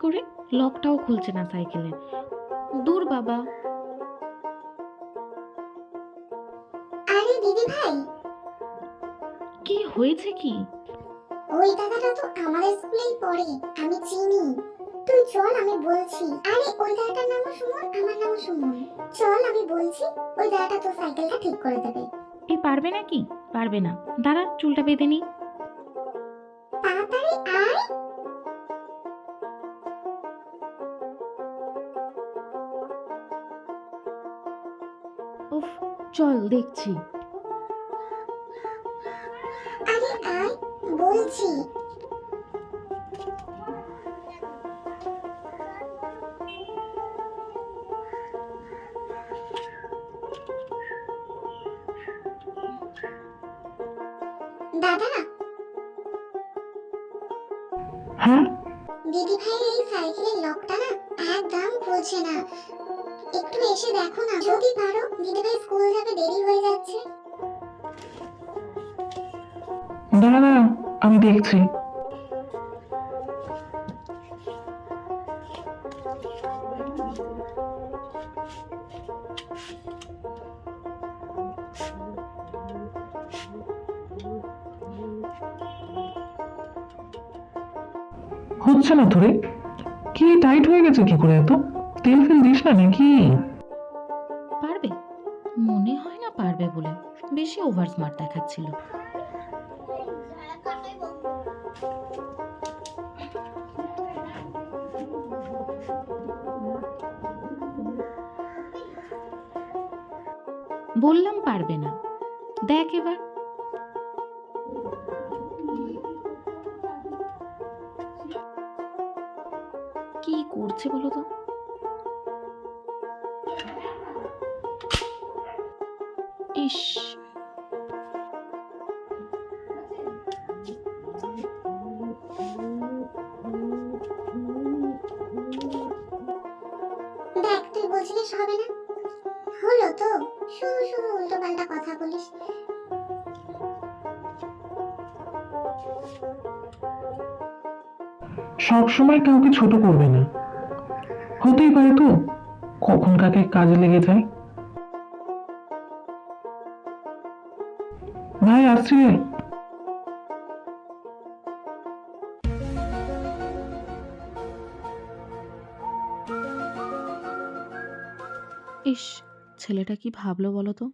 করে? লকটাও খুলছে না সাইকেলে। দূর বাবা। আরে দিদি ভাই। কি হয়েছে কি? ওই দাদাটা তো স্কুলেই পড়ে আমি চিনি। তুই চল আমি বলছি। আরে ওই দাদাটার নামও সুমন আমার নামও সুমন। চল আমি বলছি ওই দাদাটা তোর সাইকেলটা ঠিক করে দেবে। এই পারবে নাকি? পারবে না। দাঁড়া চুলটা বেঁধে নি। উফ চল দেখছি। আরে আয় বলছি। দাদা। হ্যাঁ? দিদি ভাইয়ের এই সাইকেলের লকটা না একদম খুলছে না। একটু এসে দেখো না, যদি পারো দিদি ভাই স্কুল যাবে, দেরি হয়ে যাচ্ছে। দাঁড়া দাঁড়া আমি দেখছি। হচ্ছে না ধরে? কি, টাইট হয়ে গেছে কি করে এত? তেল ফেল দিস না নাকি? পারবে। মনে হয় না পারবে বলে। বেশি ওভার স্মার্ট দেখাচ্ছিল। বললাম পারবে না। দেখ এবার। কি করছে বলো তো? ইস দেখ তুই বলছিলিস হবে না? হলো তো। শুধু শুধু উল্টো পাল্টা কথা বলিস। সব সময় কাউকে ছোট করবে না। হতেই পারে তো কখন কাকে কাজে লেগে যায়। ভাই আসছি। ইস ছেলেটা কি ভাবলো বলো তো?